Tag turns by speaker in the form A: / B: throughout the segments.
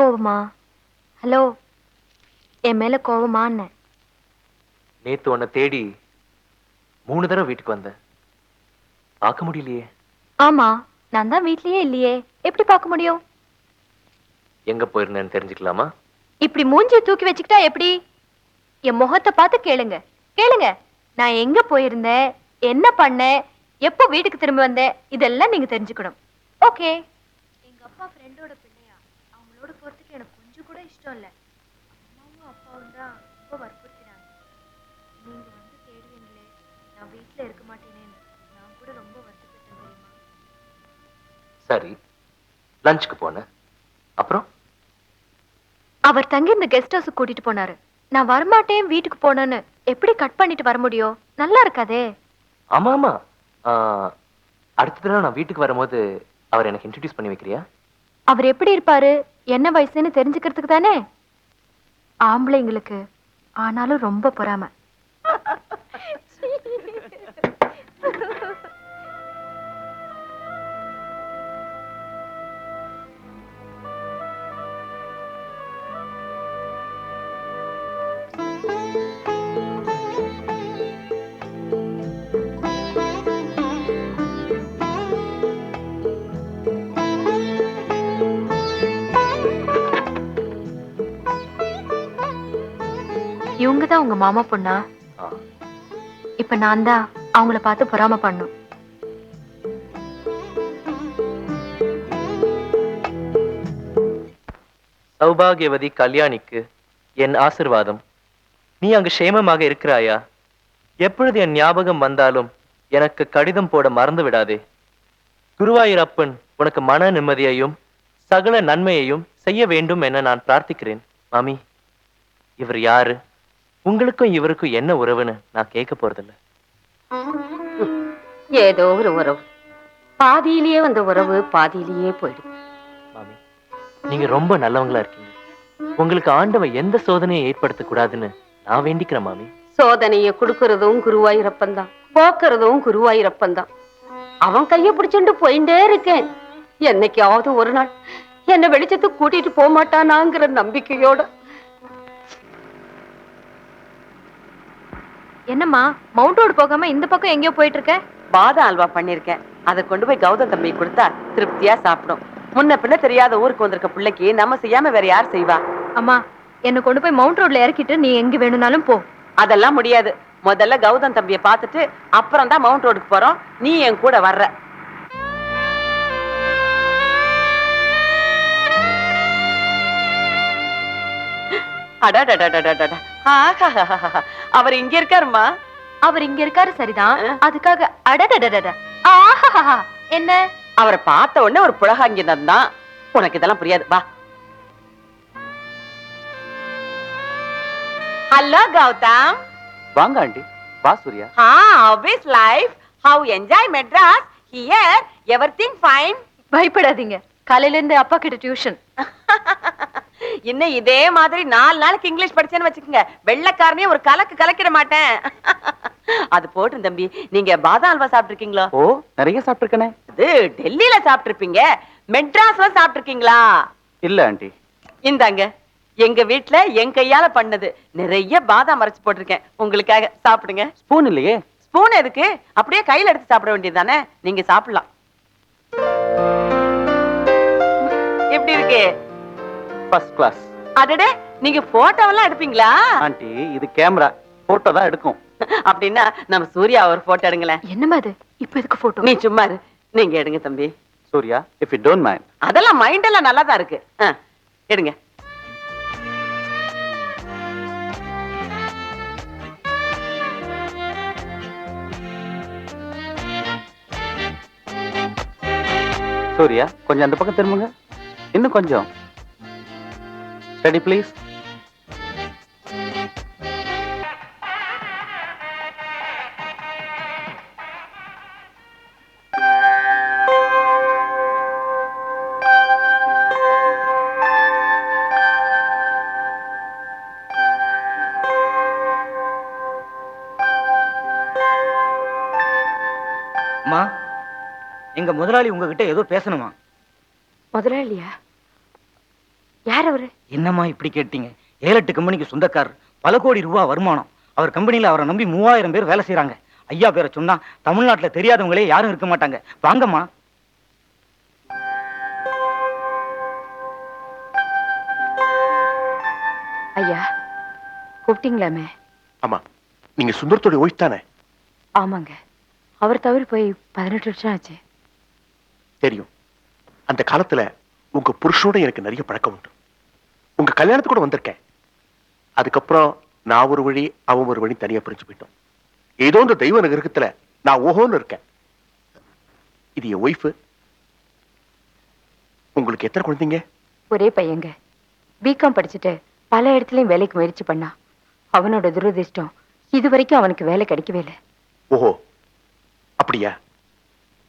A: கோவமா? ஹலோ என் மேல கோவமான்னு
B: நேத்து உன்னை தேடி மூணு தடவை வீட்டுக்கு வந்தேன். பார்க்க முடியலையே.
A: ஆமா நான் தான் வீட்லயே இல்லையே. எப்படி பார்க்க முடியும்?
B: எங்க போயிருந்தேன்னு தெரிஞ்சுக்கலாமா?
A: இப்படி மூஞ்சிய தூக்கி வச்சுக்கிட்டா எப்படி? என் முகத்தை பார்த்து கேளுங்க. கேளுங்க. நான் எங்க போயிருந்தேன்? என்ன பண்ணேன்? எப்போ வீட்டுக்கு திரும்ப வந்தேன்? இதெல்லாம் நீங்க தெரிஞ்சுக்கணும். ஓகே. எங்க அப்பா ஃப்ரெண்டோட பிள்ளையா? அவங்களோட போறதுக்கு எனக்கு கொஞ்சம் கூட இஷ்டம் இல்ல. அம்மாவும் அப்பாவும் தான் ரொம்ப வற்புறுத்தினாங்க. நீங்க வந்து தேடுவீங்களே நான் வீட்ல இருக்க மாட்டேனேன்னு நான் கூட ரொம்ப வருத்தப்பட்டேன் தெரியுமா?
B: சரி லஞ்சுக்கு போனேன். அப்புறம்?
A: அவர் தங்கி இந்த கெஸ்ட் ஹவுஸ் கூட்டிட்டு போனாரு. நான் வரமாட்டேன் வீட்டுக்கு போனேன்னு எப்படி கட் பண்ணிட்டு வர முடியும்? நல்லா இருக்காதே.
B: ஆமா ஆமா. ஆ, அடுத்த தடவை நான் வீட்டுக்கு வரும்போது அவர் எனக்கு இன்ட்ரடியூஸ் பண்ணி வைக்கிறியா?
A: அவர் எப்படி இருப்பாரு? என்ன வயசுன்னு தெரிஞ்சுக்கிறதுக்கு தானே? ஆம்பளைங்களுக்கு ஆனாலும் ரொம்ப பொறாம. தான் உங்க மாமா பொண்ணா? இப்ப நான் தான் அவங்கள பார்த்து பொறாம பண்ணும்.
B: சௌபாகியவதி கல்யாணிக்கு என் ஆசிர்வாதம். நீ அங்கு சேமமாக இருக்கிறாயா? எப்பொழுது என் ஞாபகம் வந்தாலும் எனக்கு கடிதம் போட மறந்து விடாதே. குருவாயூரப்பன் உனக்கு மன நிம்மதியையும் சகல நன்மையையும் செய்ய வேண்டும் என நான் பிரார்த்திக்கிறேன். மாமி இவர் யாரு? உங்களுக்கும் இவருக்கும் என்ன உறவுன்னு நான் கேட்க போறதில்ல.
C: ஏதோ ஒரு உறவு. பாதியிலேயே வந்த உறவு பாதியிலேயே போயிடுது.
B: மாமி நீங்க ரொம்ப நல்லவங்களா இருக்கீங்க. உங்களுக்கு ஆண்டவன் எந்த சோதனையை ஏற்படுத்த கூடாதுன்னு நான் வேண்டிக்கிறேன் மாமி.
C: சோதனைய குடுக்கறதும் குருவாயூரப்பன் தான். போக்குறதும் குருவாயூரப்பன் தான். அவன் கைய பிடிச்சுட்டு போயிட்டே இருக்கேன். என்னைக்காவது ஒரு நாள் என்ன வெளிச்சத்துக்கு கூட்டிட்டு போக மாட்டானாங்கிற நம்பிக்கையோட
A: என்னம்மா மவுண்ட் ரோடு போகாம இந்த பக்கம் எங்கேயோ போயிட்டு இருக்க
D: பாதாம் அல்வா பண்ணிருக்கேன் அதை கொண்டு போய் கௌதம் தம்பி கொடுத்தா திருப்தியா சாப்பிடும். முன்ன பின்ன தெரியாத ஊருக்கு வந்திருக்க பிள்ளைக்கு நம்ம செய்யாம வேற யார் செய்வா?
A: அம்மா என்னை கொண்டு போய் மவுண்ட் ரோட்ல இறக்கிட்டு நீ எங்க வேணும்னாலும் போ.
D: அதெல்லாம் முடியாது. முதல்ல கௌதம் தம்பியை பார்த்துட்டு அப்புறம் தான் மவுண்ட் ரோடுக்கு போறோம். நீ என் கூட வர்ற. அடடடடடடட. அவர் இங்க இருக்காருமா
A: அவர் இங்க இருக்காரு சரிதான். அதுக்காக அடடடடட. ஆஹாஹா என்ன?
D: அவரை பார்த்த உடனே ஒரு புலகாங்கினம் தான். உனக்கு இதெல்லாம் புரியாது. வா. ஹலோ கௌதம்.
B: வாங்க ஆண்டி. வா Surya.
D: Ah obvious life how enjoy Madras here everything fine
A: பயப்படாதீங்க. காலையில இருந்து அப்பா கிட்ட டியூஷன்
D: இன்னும் இதே மாதிரி நாலு நாளைக்கு இங்கிலீஷ் படிச்சேன்னு வச்சுக்கோங்க. வெள்ளைக்காரனே ஒரு கலக்கு கலக்கிட மாட்டேன். அது போட்டும் தம்பி. நீங்க பாதாம் அல்வா சாப்பிட்டுருக்கீங்களா?
B: ஓ நிறைய சாப்பிட்டுருக்கனே.
D: அது டெல்லியில சாப்பிட்டிருப்பீங்க. மெட்ராஸ்ல சாப்பிட்டிருக்கீங்களா?
B: இல்ல ஆண்டி.
D: இந்தாங்க. எங்க வீட்ல என் கையால பண்ணது. நிறைய பாதாம் அரைச்சு போட்டிருக்கேன். உங்களுக்காக சாப்பிடுங்க.
B: ஸ்பூன் இல்லையே.
D: ஸ்பூன் எதுக்கு? அப்படியே கையில எடுத்து சாப்பிட வேண்டியதுதானே. நீங்க சாப்பிடலாம். எப்படி இருக்கு?
B: ஃபர்ஸ்ட் கிளாஸ்
D: அடடே நீங்க போட்டோவெல்லாம் எடுப்பீங்களா?
B: ஆண்டி இது கேமரா. போட்டோ தான் எடுக்கும்.
D: அப்படின்னா நம்ம சூர்யா ஒரு போட்டோ எடுங்களேன்.
A: என்னம்மா இது? இப்ப எதுக்கு போட்டோ
D: நீ சும்மா இரு. நீங்க எடுங்க தம்பி.
B: Surya if you don't mind
D: அதெல்லாம் மைண்ட் எல்லாம் நல்லா தான் இருக்கு எடுங்க.
B: சூர்யா கொஞ்சம் அந்த பக்கம் திரும்புங்க. இன்னும் கொஞ்சம். ரெடி ப்ளீஸ்
E: அம்மா எங்க முதலாளி உங்ககிட்ட ஏதோ பேசணுமா?
C: முதலாளியா? யார் அவரு
E: என்னம்மா இப்படி கேட்டீங்க? ஏழு எட்டு கம்பெனிக்கு சொந்தக்காரர். பல கோடி ரூபாய் வருமானம். அவர் கம்பெனில அவரை நம்பி மூவாயிரம் பேர் வேலை செய்றாங்க. ஐயா பேரை சொன்னா தமிழ்நாட்டுல தெரியாதவங்களே யாரும் இருக்க மாட்டாங்க. வாங்கம்மா.
C: ஐயா கூப்பிட்டீங்களாமே?
F: ஆமா. நீங்க சுந்தரத்தோட ஒய்ஃப் தானே?
C: ஆமாங்க. அவர் தவறி போய் பதினெட்டு வருஷம் ஆச்சு.
F: தெரியும். அந்த காலத்துல உங்க புருஷனோட எனக்கு நிறைய பழக்கம் உண்டு. உங்க கல்யாணத்துக்கு கூட வந்திருக்கேன். அதுக்கப்புறம் நான் ஒரு வழி அவன் ஒரு வழி தனியா பிரிஞ்சு போயிட்டோம். ஏதோ இந்த தெய்வ நகரத்துல நான் ஓஹோன்னு இருக்கேன். இது என் ஒய்ஃப் உங்களுக்கு எத்தனை குழந்தைங்க?
C: ஒரே பையங்க. பிகாம் படிச்சுட்டு பல இடத்துலயும் வேலைக்கு முயற்சி பண்ணா. அவனோட துரதிர்ஷ்டம் இது வரைக்கும் அவனுக்கு வேலை கிடைக்கவே இல்லை.
F: ஓஹோ. அப்படியா?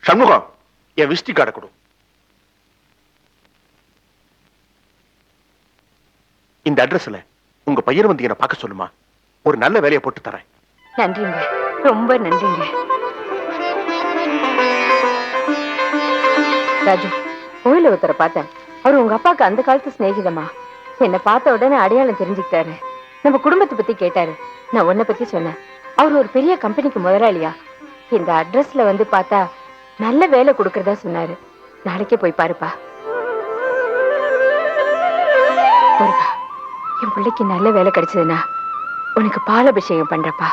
F: சண்முகம் என் விசிட்டி கார்டை கொடு. இந்த அட்ரஸ்ல உங்க பையன் வந்து என்ன பார்க்க சொல்லுமா. ஒரு நல்ல வேலையை போட்டு தரேன்.
C: நன்றிங்க. ரொம்ப நன்றிங்க. ராஜு கோயில ஒருத்தரை பார்த்தேன். அவர் உங்க அப்பாவுக்கு அந்த காலத்து சிநேகிதமா என்னை பார்த்த உடனே அடையாளம் தெரிஞ்சுக்கிட்டாரு. நம்ம குடும்பத்தை பத்தி கேட்டாரு. நான் உன்னை பத்தி சொன்னேன். அவர் ஒரு பெரிய கம்பெனிக்கு முதலாளியா. இந்த அட்ரஸ்ல வந்து பார்த்தா நல்ல வேலை கொடுக்கறதா சொன்னாரு. நாளைக்கே போய் பாருப்பா. முருகா என் பிள்ளைக்கு நல்ல வேலை கிடைச்சதுன்னா உனக்கு பால் அபிஷேகம் பண்றப்பா.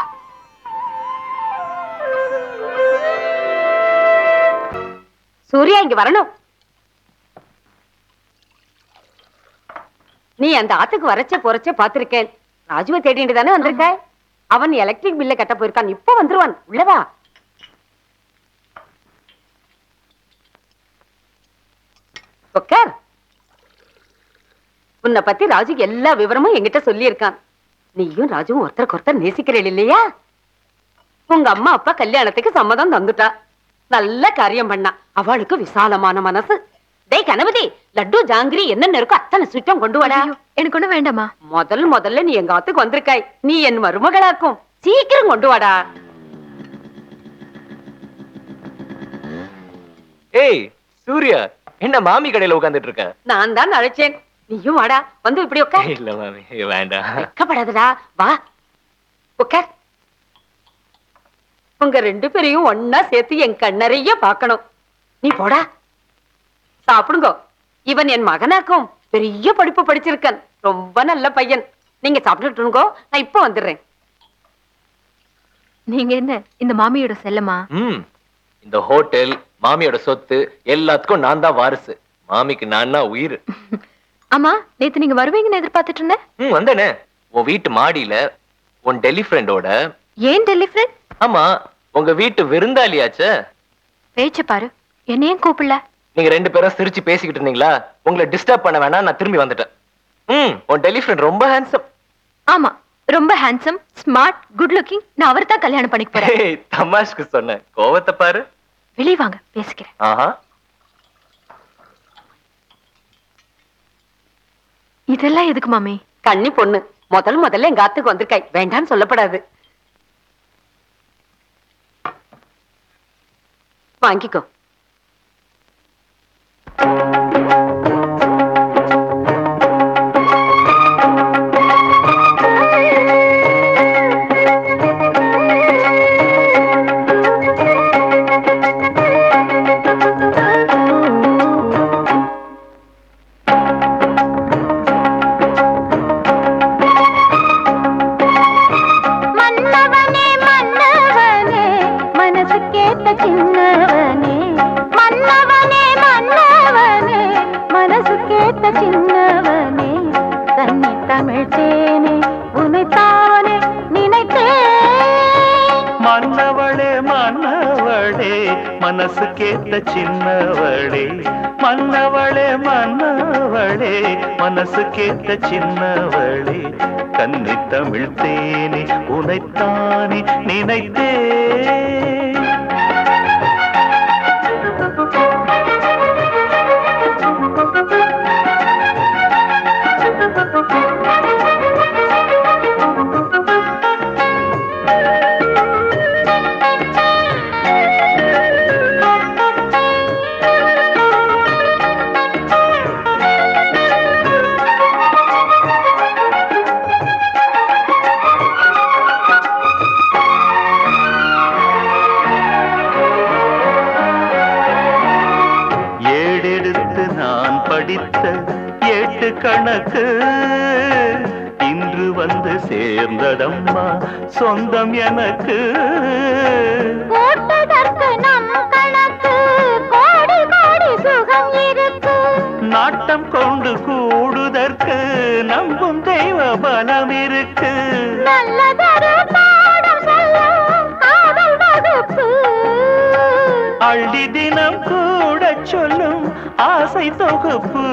C: சூர்யா இங்க வரணும். நீ அந்த ஆத்துக்கு வரச்ச பொறச்ச பாத்திருக்கேன் ராஜுவை தேடிட்டு தானே வந்திருக்க அவன் எலக்ட்ரிக் பில்ல கட்ட போயிருக்கான். இப்ப வந்துருவான். உள்ளவா? உட்கார் உன்னை பத்தி ராஜுக்கு எல்லா விவரமும் என்கிட்ட சொல்லியிருக்கான். நீயும் ராஜுவும் ஒருத்தருக்கு ஒருத்தர் நேசிக்கிறீள் இல்லையா? உங்க அம்மா அப்பா கல்யாணத்துக்கு சம்மதம் தந்துட்டா. நல்ல காரியம் பண்ணா. அவளுக்கு விசாலமான மனசு. டேய் கணபதி லட்டு ஜாங்கிரி என்னென்ன இருக்கோ அத்தனை சுத்தம் கொண்டு வாடா.
A: எனக்கு ஒண்ணும் வேண்டாமா
C: முதல் முதல்ல நீ எங்க ஆத்துக்கு வந்திருக்காய். நீ என் மருமகளாக்கும். சீக்கிரம் கொண்டு வாடா.
B: ஏய் சூர்யா என்ன மாமி கடையில உட்கார்ந்துட்டு இருக்க?
C: நான் தான் அழைச்சேன். நீயும் வாடா வந்து இப்படி உட்கார்.
B: இல்ல மாமி வேண்டாம்
C: வெக்கப்படாதடா வா. உட்கார். உங்க ரெண்டு பேரையும் ஒன்னா சேர்த்து என் கண்ணறைய பார்க்கணும். நீ போடா. சாப்பிடுங்க. இவன் என் மகனாக்கும் பெரிய படிப்பு படிச்சிருக்கான். ரொம்ப நல்ல பையன். நீங்க சாப்பிட்டுட்டுங்கோ நான் இப்ப வந்துடுறேன்.
A: நீங்க என்ன இந்த மாமியோட செல்லமா?
B: ம். இந்த ஹோட்டல் மாமியோட சொத்து எல்லாத்துக்கும் நான் தான் வாரிசு. மாமிக்கு நான் உயிர்.
A: ஆமா நேத்து நீங்க வருவீங்கன்னு எதிர்பார்த்துட்டு இருந்தேன்.
B: ம் வந்தேனே. உன் வீட்டு மாடியில உன் டெல்லி ஃப்ரெண்டோட
A: ஏன் டெல்லி ஃப்ரெண்ட்
B: ஆமா உங்க வீட்டு விருந்தாளியாச்சே.
A: பேச்ச பாரு என்னையும் கூப்பிடல?
B: நீங்க ரெண்டு பேரும் சிரிச்சு பேசிக்கிட்டு இருந்தீங்களா? உங்களை டிஸ்டர்ப் பண்ண வேணாம் நான் திரும்பி வந்துட்டேன். ம் உன் டெல்லி ஃப்ரெண்ட் ரொம்ப ஹேண்ட்ஸம்
A: ஆமா ரொம்ப ஹேண்ட்ஸம் ஸ்மார்ட் குட் லுக்கிங் நான் அவரை தான் கல்யாணம் பண்ணிக்க போறேன்.
B: தமாஷ்க்கு சொன்னேன் கோவத்தை பாரு.
A: வெளிய வாங்க பேசிக்கிறேன்.
B: ஆஹா.
A: இதெல்லாம் எதுக்கு மாமி?
C: கண்ணி பொண்ணு. முதல் முதல்ல எங்க ஆத்துக்கு வந்திருக்காய். வேண்டாம்னு சொல்லப்படாது. வாங்கிக்கோ.
G: சின்னவளே மனசு கேட்ட சின்னவளே கன்னி தமிழ் தேனே உனைத்தானே நினைத்தே. சொந்தம் எனக்கு. நாட்டம் கொண்டு கூடுதற்கு நம்பும் தெய்வ பலம் இருக்கு. அள்ளி தினம் கூட சொல்லும் ஆசை தொகுப்பு.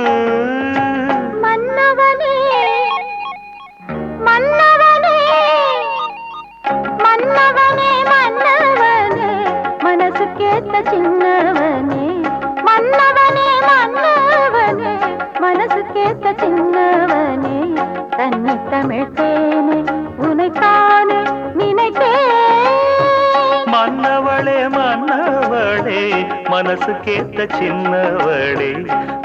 H: கேட்ட சின்னவனே மன்னவனே மன்னவனே மனசு கேட்ட சின்னவனே தன்னை தமிழ் தேனே உனைத்தானே நினைத்தேன்.
G: மன்னவளே மன்னவளே மனசு கேட்ட சின்னவளே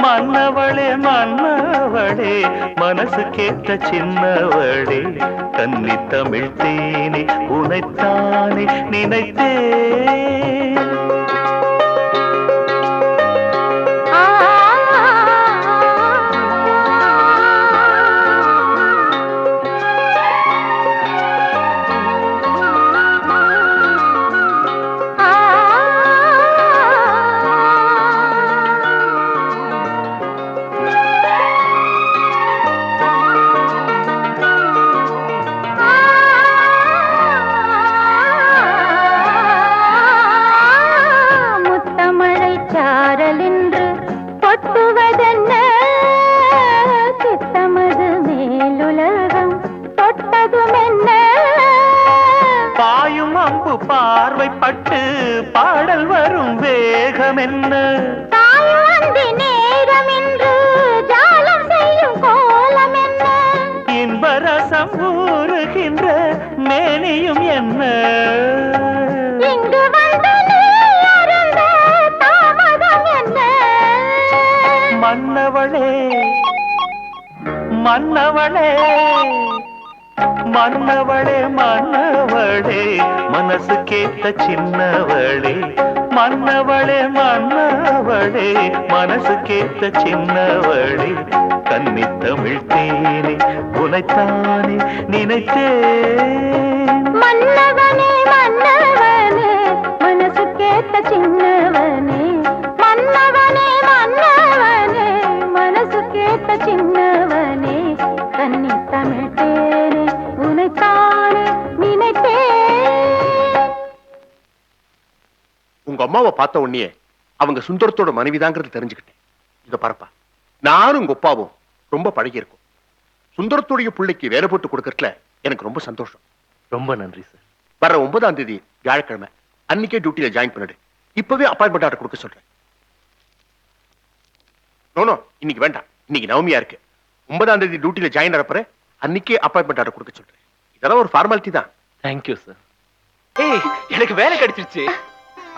G: மன்னவளே மன்னவளே மனசு கேட்ட சின்னவளே தன்னை தமிழ் தேனே உனைத்தானே நினைத்தேன்.
H: என்ன?
G: இன்பரசம் ஊறுகின்ற மேனியும் என்ன? மன்னவளே மன்னவளே மன்னவளே மன்னவளே மனசு கேட்ட சின்னவளே மன்னவளே மன்னவளே மனசு கேத்த சின்னவளே கன்னி தமிழ் தேனே உனைத்தானே நினைத்தேன்
F: அம்மாவை பார்த்த உடனே அவங்க சுந்தரத்தோட மனைவிதாங்கிறது தெரிஞ்சுக்கிட்டேன். இத பரப்பா நானும் உங்க அப்பாவும் ரொம்ப பழகி இருக்கோம் சுந்தரத்துடைய பிள்ளைக்கு வேலை போட்டு கொடுக்கறதுல எனக்கு ரொம்ப சந்தோஷம்.
B: ரொம்ப நன்றி சார்
F: வர ஒன்பதாம் தேதி வியாழக்கிழமை அன்னைக்கே டியூட்டியில ஜாயின் பண்ணிடு. இப்பவே அப்பாயின்மெண்ட் ஆர்டர் கொடுக்க சொல்றேன். நோ இன்னைக்கு வேண்டாம். இன்னைக்கு நவமியா இருக்கு. ஒன்பதாம் தேதி டியூட்டியில ஜாயின் ஆகிறப்ப அன்னைக்கே அப்பாயின்மெண்ட் ஆர்டர் கொடுக்க சொல்றேன். இதெல்லாம் ஒரு ஃபார்மாலிட்டி தான்.
B: தேங்க்யூ சார் ஏய் எனக்கு வேலை கிடைச்சிருச்சு.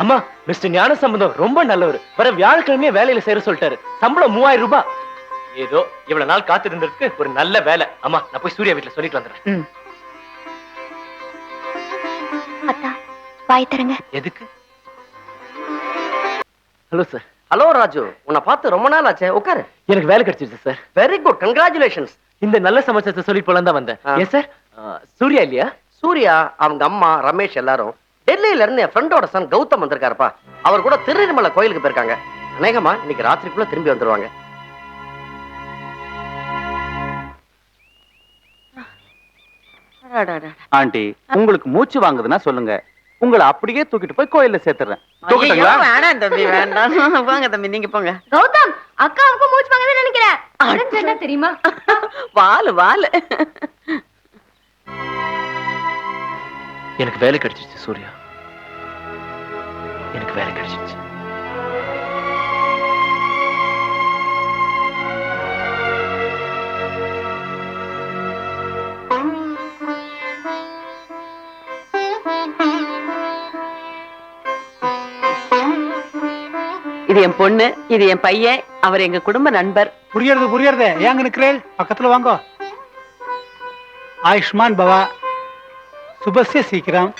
B: அம்மா மிஸ்டர் ஞான சம்பந்தம் ரொம்ப நல்லவர். வர வியாழக்கிழமையே வேலையில சேர சொல்லிட்டாரு. சம்பளம் மூவாயிரம் ரூபாய். ஏதோ இவ்வளவு நாள் காத்திருந்ததுக்கு ஒரு நல்ல வேலை. அம்மா நான் போய் சூர்யா வீட்டுல சொல்லிட்டு வந்துடுறேன்.
A: அத்தா வாய் தரங்க
B: எதுக்கு? Hello sir.
I: ஹலோ ராஜு. உன்னை பார்த்து ரொம்ப நாள் ஆச்சே. உட்காரு.
B: எனக்கு வேலை கிடைச்சிருச்சு சார்.
I: வெரி குட் கங்க்ராச்சுலேஷன்ஸ்
B: இந்த நல்ல சமாச்சாரத்தை சொல்லிட்டு போலாம் தான் வந்தேன். ஏன் சார்? சூர்யா இல்லையா?
I: சூர்யா அவங்க அம்மா ரமேஷ் எல்லாரும் டெல்லியில இருந்து என் ஃப்ரெண்டோட சன் கௌதம் வந்திருக்காருப்பா. அவர் கூட திருநெல்மலை கோயிலுக்கு போயிருக்காங்க. அநேகமா இன்னைக்கு ராத்திரிக்குள்ள திரும்பி வந்துருவாங்க.
E: ஆண்டி உங்களுக்கு மூச்சு வாங்குதுன்னா சொல்லுங்க. உங்களை அப்படியே தூக்கிட்டு போய் கோயில்ல சேர்த்துறேன்.
D: வேணாம் தம்பி வேண்டாம். போங்க தம்பி நீங்க போங்க.
A: கௌதம் அக்காவுக்கும் மூச்சு வாங்கதான் நினைக்கிறேன். தெரியுமா?
D: வாலு வாலு.
B: எனக்கு வேலை கிடைச்சிருச்சு சூர்யா. எனக்கு வேலை கிடைச்சிருச்சு.
D: இது என் பொண்ணு இது என் பையன் அவர் எங்க குடும்ப நண்பர்.
J: புரியறது புரியறது. ஏங்க நிக்கிறேள்? பக்கத்துல வாங்கோ. ஆயுஷ்மான் பவா. சுபஸ்ய சீக்கிரம்.